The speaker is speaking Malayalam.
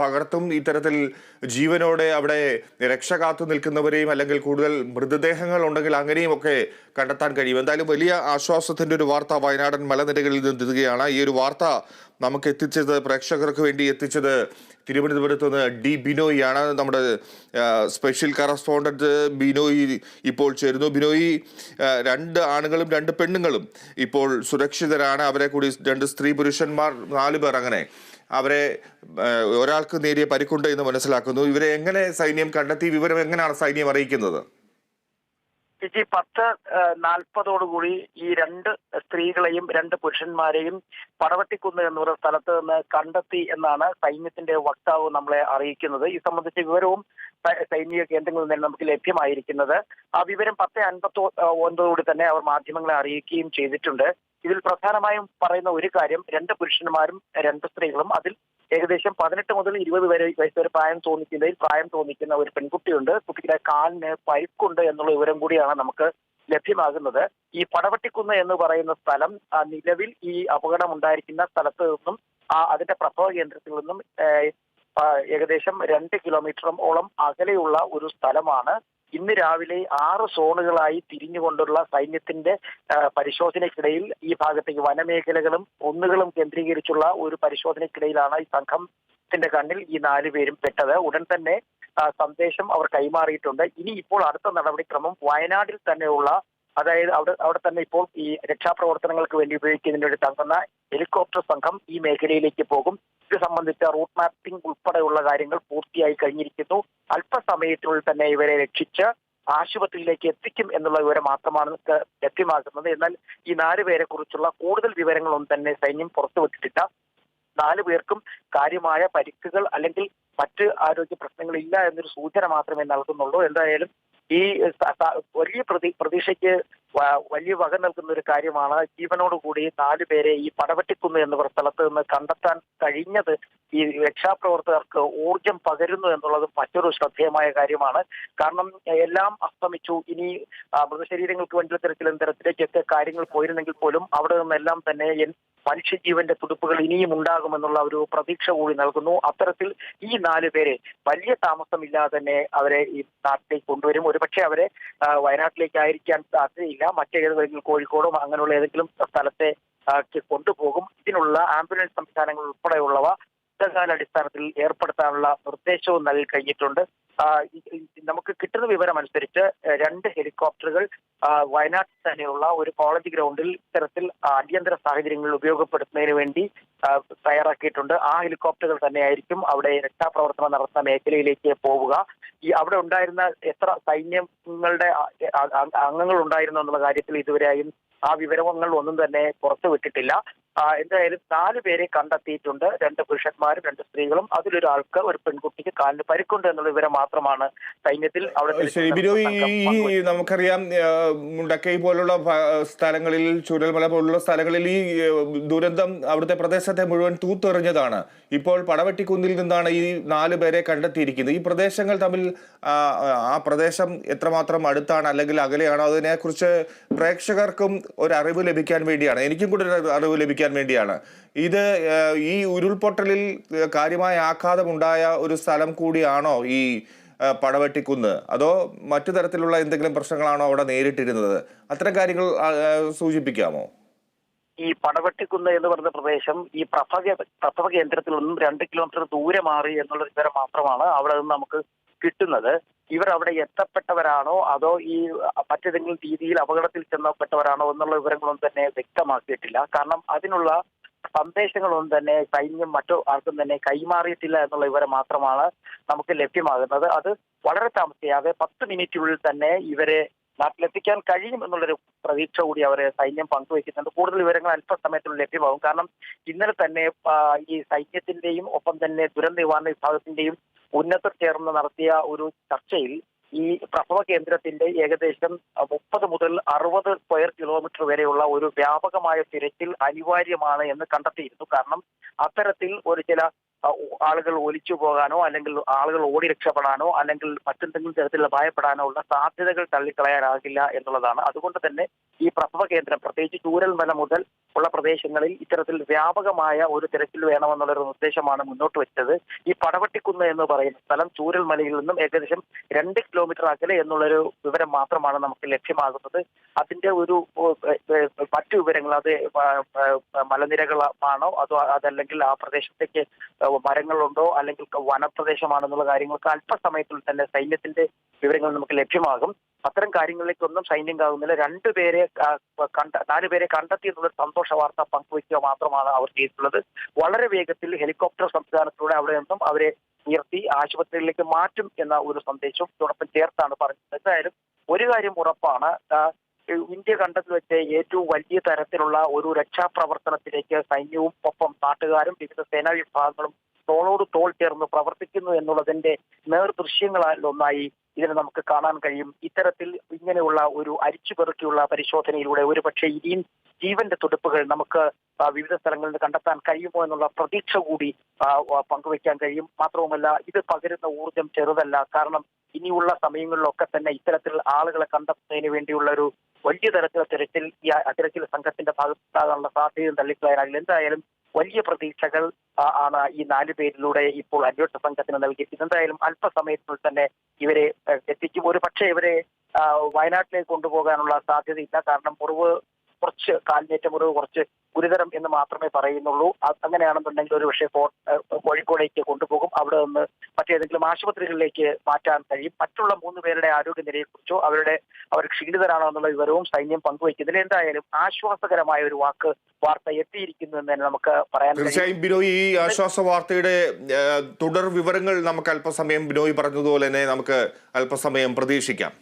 പകർത്തും ഇത്തരത്തിൽ ജീവനോടെ അവിടെ രക്ഷ കാത്തു നിൽക്കുന്നവരെയും അല്ലെങ്കിൽ കൂടുതൽ മൃതദേഹങ്ങൾ ഉണ്ടെങ്കിൽ അങ്ങനെയും ഒക്കെ കണ്ടെത്താൻ കഴിയും. എന്തായാലും വലിയ ആശ്വാസത്തിന്റെ ഒരു വാർത്ത വയനാടൻ മലനിരകളിൽ നിന്ന് എത്തുകയാണ് ഈ ഒരു വാർത്ത നമുക്ക് എത്തിച്ചത് പ്രേക്ഷകർക്ക് വേണ്ടി എത്തിച്ചത് തിരുവനന്തപുരത്ത് നിന്ന് ഡി ബിനോയിയാണ്. നമ്മുടെ സ്പെഷ്യൽ കറസ്പോണ്ടന്റ് ബിനോയി ഇപ്പോൾ ചേരുന്നു. ബിനോയി രണ്ട് ആണുങ്ങളും രണ്ട് പെണ്ണുങ്ങളും ഇപ്പോൾ സുരക്ഷിതരാണ്. അവരെ കൂടി രണ്ട് സ്ത്രീ പുരുഷന്മാർ നാല് പേർ അങ്ങനെ. അവരെ ഒരാൾക്ക് നേരിയ പരിക്കുണ്ട് എന്ന് മനസ്സിലാക്കുന്നു. ഇവരെ എങ്ങനെ സൈന്യം കണ്ടെത്തി വിവരം എങ്ങനെയാണ് സൈന്യം അറിയിക്കുന്നത്? ചേച്ചി പത്ത് നാൽപ്പതോടുകൂടി ഈ രണ്ട് സ്ത്രീകളെയും രണ്ട് പുരുഷന്മാരെയും പടവട്ടിക്കുന്ന് എന്ന് പറയുന്ന സ്ഥലത്ത് നിന്ന് കണ്ടെത്തി എന്നാണ് സൈന്യത്തിന്റെ വക്താവ് നമ്മളെ അറിയിക്കുന്നത്. ഈ സംബന്ധിച്ച വിവരവും സൈനിക കേന്ദ്രങ്ങളിൽ നിന്ന് നമുക്ക് ലഭ്യമായിരിക്കുന്നത്. ആ വിവരം പത്ത് അൻപത്തി ഒൻപതോടുകൂടി തന്നെ അവർ മാധ്യമങ്ങളെ അറിയിക്കുകയും ചെയ്തിട്ടുണ്ട്. ഇതിൽ പ്രധാനമായും പറയുന്ന ഒരു കാര്യം രണ്ട് പുരുഷന്മാരും രണ്ട് സ്ത്രീകളും അതിൽ ഏകദേശം പതിനെട്ട് മുതൽ ഇരുപത് വരെ വയസ്സ് വരെ പ്രായം തോന്നിക്കുന്നതിൽ പ്രായം തോന്നിക്കുന്ന ഒരു പെൺകുട്ടിയുണ്ട്. കുട്ടിയുടെ കാലിന് പരിക്കുണ്ട് എന്നുള്ള വിവരം കൂടിയാണ് നമുക്ക് ലഭ്യമാകുന്നത്. ഈ പടവട്ടിക്കുന്ന് എന്ന് പറയുന്ന സ്ഥലം നിലവിൽ ഈ അപകടം ഉണ്ടായിരിക്കുന്ന സ്ഥലത്ത് നിന്നും അതിന്റെ പ്രസവ കേന്ദ്രത്തിൽ നിന്നും ഏകദേശം രണ്ട് കിലോമീറ്ററോളം അകലെയുള്ള ഒരു സ്ഥലമാണ്. ഇന്ന് രാവിലെ ആറ് സോണുകളായി തിരിഞ്ഞുകൊണ്ടുള്ള സൈന്യത്തിന്റെ പരിശോധനയ്ക്കിടയിൽ ഈ ഭാഗത്തേക്ക് വനമേഖലകളും ഒന്നുകളും കേന്ദ്രീകരിച്ചുള്ള ഒരു പരിശോധനയ്ക്കിടയിലാണ് ഈ സംഘത്തിന്റെ കണ്ണിൽ ഈ നാല് പേരും പെട്ടത്. ഉടൻ തന്നെ സന്ദേശം അവർ കൈമാറിയിട്ടുണ്ട്. ഇനി ഇപ്പോൾ അടുത്ത നടപടിക്രമം വയനാട്ടിൽ തന്നെയുള്ള അതായത് അവിടെ അവിടെ തന്നെ ഇപ്പോൾ ഈ രക്ഷാപ്രവർത്തനങ്ങൾക്ക് വേണ്ടി ഉപയോഗിക്കുന്നതിന് വേണ്ടി തങ്ങുന്ന ഹെലികോപ്റ്റർ സംഘം ഈ മേഖലയിലേക്ക് പോകും. ഇത് സംബന്ധിച്ച റൂട്ട് മാപ്പിംഗ് ഉൾപ്പെടെയുള്ള കാര്യങ്ങൾ പൂർത്തിയായി കഴിഞ്ഞിരിക്കുന്നു. അല്പസമയത്തിനുള്ളിൽ തന്നെ ഇവരെ രക്ഷിച്ച് ആശുപത്രിയിലേക്ക് എത്തിക്കും എന്നുള്ള വിവരം മാത്രമാണ് ലഭ്യമാക്കുന്നത് എന്നാൽ ഈ നാല് പേരെ കുറിച്ചുള്ള കൂടുതൽ വിവരങ്ങളൊന്നും തന്നെ സൈന്യം പുറത്തുവിട്ടിട്ടില്ല നാലു പേർക്കും കാര്യമായ പരിക്കുകൾ അല്ലെങ്കിൽ മറ്റ് ആരോഗ്യ പ്രശ്നങ്ങൾ ഇല്ല എന്നൊരു സൂചന മാത്രമേ നൽകുന്നുള്ളൂ. എന്തായാലും ഈ വലിയ പ്രതി പ്രതീക്ഷയ്ക്ക് വലിയ വക നൽകുന്ന ഒരു കാര്യമാണ് ജീവനോടുകൂടി നാലു പേരെ ഈ പടവെട്ടിക്കുന്നു എന്ന സ്ഥലത്ത് നിന്ന് കണ്ടെത്താൻ കഴിഞ്ഞത് ഈ രക്ഷാപ്രവർത്തകർക്ക് ഊർജം പകരുന്നു എന്നുള്ളത് മറ്റൊരു ശ്രദ്ധേയമായ കാര്യമാണ്. കാരണം എല്ലാം അസ്തമിച്ചു. ഇനി മൃതശരീരങ്ങൾക്ക് വേണ്ടിയുള്ള തിരച്ചിലും തരത്തിലേക്കൊക്കെ കാര്യങ്ങൾ പോയിരുന്നെങ്കിൽ പോലും അവിടെ നിന്നെല്ലാം തന്നെ മനുഷ്യജീവന്റെ തുടുപ്പുകൾ ഇനിയും ഉണ്ടാകുമെന്നുള്ള ഒരു പ്രതീക്ഷ കൂടി നൽകുന്നു. അത്തരത്തിൽ ഈ നാല് പേരെ വലിയ താമസമില്ലാതെ തന്നെ അവരെ ഈ നാട്ടിലേക്ക് കൊണ്ടുവരും. ഒരുപക്ഷെ അവരെ വയനാട്ടിലേക്ക് ആയിരിക്കാൻ സാധ്യതയില്ല മറ്റേതെങ്കിലും കോഴിക്കോടും അങ്ങനെയുള്ള ഏതെങ്കിലും സ്ഥലത്തെ കൊണ്ടുപോകും. ഇതിനുള്ള ആംബുലൻസ് സംവിധാനങ്ങൾ ഉൾപ്പെടെയുള്ളവ യുദ്ധകാലാടിസ്ഥാനത്തിൽ ഏർപ്പെടുത്താനുള്ള നിർദ്ദേശവും നൽകി കഴിഞ്ഞിട്ടുണ്ട്. നമുക്ക് കിട്ടുന്ന വിവരം അനുസരിച്ച് രണ്ട് ഹെലികോപ്റ്ററുകൾ വയനാട്ടിൽ തന്നെയുള്ള ഒരു കോളേജ് ഗ്രൗണ്ടിൽ ഇത്തരത്തിൽ അടിയന്തര സാഹചര്യങ്ങളിൽ ഉപയോഗപ്പെടുത്തുന്നതിന് വേണ്ടി തയ്യാറാക്കിയിട്ടുണ്ട്. ആ ഹെലികോപ്റ്ററുകൾ തന്നെയായിരിക്കും അവിടെ രക്ഷാപ്രവർത്തനം നടത്തുന്ന മേഖലയിലേക്ക് പോവുക. ഈ അവിടെ ഉണ്ടായിരുന്ന എത്ര സൈന്യങ്ങളുടെ അംഗങ്ങൾ ഉണ്ടായിരുന്നു എന്നുള്ള കാര്യത്തിൽ ഇതുവരെയും ആ വിവരങ്ങൾ ഒന്നും തന്നെ പുറത്തുവിട്ടിട്ടില്ല. എന്തായാലും നാല് പേരെ കണ്ടെത്തിയിട്ടുണ്ട്. രണ്ട് പുരുഷന്മാരും രണ്ട് സ്ത്രീകളും. അതിലൊരാൾക്ക് ഒരു പെൺകുട്ടിക്ക് കാലിന് പരിക്കുണ്ട് എന്നുള്ള വിവരം മാത്രമാണ് സൈന്യത്തിൽ അവിടെ നമുക്കറിയാം മുണ്ടക്കൈ പോലുള്ള സ്ഥലങ്ങളിൽ ചുരൽമല പോലുള്ള സ്ഥലങ്ങളിൽ ഈ ദുരന്തം അവിടുത്തെ പ്രദേശത്തെ മുഴുവൻ തൂത്തെറിഞ്ഞതാണ്. ഇപ്പോൾ പടവെട്ടിക്കുന്നിൽ നിന്നാണ് ഈ നാല് പേരെ കണ്ടെത്തിയിരിക്കുന്നത്. ഈ പ്രദേശങ്ങൾ തമ്മിൽ ആ, പ്രദേശം എത്രമാത്രം അടുത്താണ് അല്ലെങ്കിൽ അകലെയാണോ അതിനെക്കുറിച്ച് പ്രേക്ഷകർക്കും ഒരു അറിവ് ലഭിക്കാൻ വേണ്ടിയാണ്. എനിക്കും കൂടെ ഒരു അറിവ് ലഭിക്കാൻ വേണ്ടിയാണ്. ഇത് ഈ ഉരുൾപൊട്ടലിൽ കാര്യമായ ആഘാതമുണ്ടായ ഒരു സ്ഥലം കൂടിയാണോ ഈ പടവെട്ടിക്കുന്ന്? അതോ മറ്റു തരത്തിലുള്ള എന്തെങ്കിലും പ്രശ്നങ്ങളാണോ അവിടെ നേരിട്ടിരുന്നത്? അത്തരം കാര്യങ്ങൾ സൂചിപ്പിക്കാമോ? ഈ പടവെട്ടിക്കുന്ന് എന്ന് പറഞ്ഞ പ്രദേശം ഈ പ്രഭവ പ്രഭവ കേന്ദ്രത്തിൽ നിന്നും രണ്ട് കിലോമീറ്റർ ദൂരെ മാറി എന്നുള്ള വിവരം മാത്രമാണ്. അവിടെ നിന്ന് നമുക്ക് കിട്ടുന്നത്. ഇവർ അവിടെ എത്തപ്പെട്ടവരാണോ അതോ ഈ മറ്റേതെങ്കിലും രീതിയിൽ അപകടത്തിൽ ചെന്നപ്പെട്ടവരാണോ എന്നുള്ള വിവരങ്ങളൊന്നും തന്നെ വ്യക്തമാക്കിയിട്ടില്ല. കാരണം അതിനുള്ള സന്ദേശങ്ങളൊന്നും തന്നെ സൈന്യം മറ്റു ആർക്കും തന്നെ കൈമാറിയിട്ടില്ല എന്നുള്ള വിവരം മാത്രമാണ് നമുക്ക് ലഭ്യമാകുന്നത്. അത് വളരെ താമസിയാതെ പത്ത് മിനിറ്റിനുള്ളിൽ തന്നെ ഇവരെ നാട്ടിലെത്തിക്കാൻ കഴിയും എന്നുള്ളൊരു പ്രതീക്ഷ കൂടി അവരെ സൈന്യം പങ്കുവയ്ക്കുന്നുണ്ട്. കൂടുതൽ വിവരങ്ങൾ അല്പസമയത്തിനുള്ളിൽ ലഭ്യമാകും. കാരണം ഇന്നലെ തന്നെ ഈ സൈന്യത്തിന്റെയും ഒപ്പം തന്നെ ദുരന്ത നിവാരണ വിഭാഗത്തിന്റെയും ഉന്നതർ ചേർന്ന് നടത്തിയ ഒരു ചർച്ചയിൽ ഈ പ്രസവ കേന്ദ്രത്തിന്റെ ഏകദേശം മുപ്പത് മുതൽ അറുപത് സ്ക്വയർ കിലോമീറ്റർ വരെയുള്ള ഒരു വ്യാപകമായ തിരച്ചിൽ അനിവാര്യമാണ് എന്ന് കണ്ടെത്തിയിരുന്നു. കാരണം അത്തരത്തിൽ ഒരു ചില ആളുകൾ ഒലിച്ചു പോകാനോ അല്ലെങ്കിൽ ആളുകൾ ഓടി രക്ഷപ്പെടാനോ അല്ലെങ്കിൽ മറ്റെന്തെങ്കിലും തരത്തിലുള്ള ഭയപ്പെടാനോ ഉള്ള സാധ്യതകൾ തള്ളിക്കളയാനാകില്ല എന്നുള്ളതാണ്. അതുകൊണ്ട് തന്നെ ഈ പ്രസവ കേന്ദ്രം പ്രത്യേകിച്ച് ചൂരൽ മല മുതൽ ഉള്ള പ്രദേശങ്ങളിൽ ഇത്തരത്തിൽ വ്യാപകമായ ഒരു തിരച്ചിൽ വേണമെന്നുള്ളൊരു നിർദ്ദേശമാണ് മുന്നോട്ട് വെച്ചത്. ഈ പടവട്ടിക്കുന്ന് എന്ന് പറയുന്ന സ്ഥലം ചൂരൽ മലയിൽ നിന്നും ഏകദേശം രണ്ട് കിലോമീറ്റർ അകലെ എന്നുള്ളൊരു വിവരം മാത്രമാണ് നമുക്ക് ലഭ്യമാകുന്നത്. അതിന്റെ ഒരു മറ്റു വിവരങ്ങൾ അത് മലനിരകളാണോ അതോ അതല്ലെങ്കിൽ ആ പ്രദേശത്തേക്ക് മരങ്ങളുണ്ടോ അല്ലെങ്കിൽ വനപ്രദേശമാണെന്നുള്ള കാര്യങ്ങൾക്ക് അല്പസമയത്തിൽ തന്നെ സൈന്യത്തിന്റെ വിവരങ്ങൾ നമുക്ക് ലഭ്യമാകും. അത്തരം കാര്യങ്ങളിലേക്കൊന്നും സൈന്യം കാകുന്നില്ല രണ്ടുപേരെ പേരെ കണ്ട നാലുപേരെ കണ്ടെത്തിയിട്ടുള്ള സന്തോഷ വാർത്ത പങ്കുവയ്ക്കുക മാത്രമാണ് അവർ ചെയ്തിട്ടുള്ളത്. വളരെ വേഗത്തിൽ ഹെലികോപ്റ്റർ സംവിധാനത്തിലൂടെ അവിടെ നിന്നും അവരെ ഉയർത്തി ആശുപത്രിയിലേക്ക് മാറ്റും എന്ന ഒരു സന്ദേശവും ഇതോടൊപ്പം ചേർത്താണ് പറഞ്ഞത് എന്തായാലും ഒരു കാര്യം ഉറപ്പാണ്. ഇന്ത്യ കണ്ടെന്ന് വെച്ച് ഏറ്റവും വലിയ തരത്തിലുള്ള ഒരു രക്ഷാപ്രവർത്തനത്തിലേക്ക് സൈന്യവും ഒപ്പം നാട്ടുകാരും വിവിധ സേനാ വിഭാഗങ്ങളും തോളോട് തോൾ ചേർന്ന് പ്രവർത്തിക്കുന്നു എന്നുള്ളതിന്റെ നേർദൃശ്യങ്ങളിൽ ഒന്നായി ഇതിനെ നമുക്ക് കാണാൻ കഴിയും. ഇത്തരത്തിൽ ഇങ്ങനെയുള്ള ഒരു അരിച്ചുപെറുക്കിയുള്ള പരിശോധനയിലൂടെ ഒരുപക്ഷെ ഇനിയും ജീവന്റെ തുടുപ്പുകൾ നമുക്ക് വിവിധ സ്ഥലങ്ങളിൽ കണ്ടെത്താൻ കഴിയുമോ എന്നുള്ള പ്രതീക്ഷ കൂടി പങ്കുവയ്ക്കാൻ കഴിയും. മാത്രവുമല്ല ഇത് പകരുന്ന ഊർജം ചെറുതല്ല. കാരണം ഇനിയുള്ള സമയങ്ങളിലൊക്കെ തന്നെ ഇത്തരത്തിൽ ആളുകളെ കണ്ടെത്തുന്നതിന് വേണ്ടിയുള്ള ഒരു വലിയ തരത്തിലുള്ള തിരച്ചിൽ ഈ തിരച്ചിൽ സംഘത്തിന്റെ ഭാഗത്തുണ്ടാകാനുള്ള സാധ്യതയും തള്ളിക്കളയാനാകില്ല എന്തായാലും വലിയ പ്രതീക്ഷകൾ ആണ് ഈ നാല് പേരിലൂടെ ഇപ്പോൾ അന്വേഷണ സംഘത്തിന് നൽകിയത് എന്തായാലും അല്പസമയത്തിനുള്ളിൽ തന്നെ ഇവരെ എത്തിക്കും. ഒരു പക്ഷേ ഇവരെ വയനാട്ടിലേക്ക് കൊണ്ടുപോകാനുള്ള സാധ്യതയില്ല. കാരണം മുറിവ് കുറച്ച് കാലിനേറ്റ മുറിവ് കുറച്ച് ഗുരുതരം എന്ന് മാത്രമേ പറയുന്നുള്ളൂ. അങ്ങനെയാണെന്നുണ്ടെങ്കിൽ ഒരു പക്ഷേ കോഴിക്കോടേക്ക് കൊണ്ടുപോകും. അവിടെ നിന്ന് മറ്റേതെങ്കിലും ആശുപത്രികളിലേക്ക് മാറ്റാൻ കഴിയും. മറ്റുള്ള മൂന്ന് പേരുടെ ആരോഗ്യനിലയെക്കുറിച്ചോ അവരുടെ അവർ ക്ഷീണിതരാണോ എന്നുള്ള വിവരവും സൈന്യം പങ്കുവയ്ക്കുന്നില്ല. എന്തായാലും ആശ്വാസകരമായ ഒരു വാക്ക് വാർത്ത എത്തിയിരിക്കുന്നു എന്ന് തന്നെ നമുക്ക് പറയാൻ തീർച്ചയായും ബിനോയ് ഈ ആശ്വാസ വാർത്തയുടെ തുടർ വിവരങ്ങൾ നമുക്ക് അല്പസമയം ബിനോയ് പറഞ്ഞതുപോലെ തന്നെ നമുക്ക് അല്പസമയം പ്രതീക്ഷിക്കാം.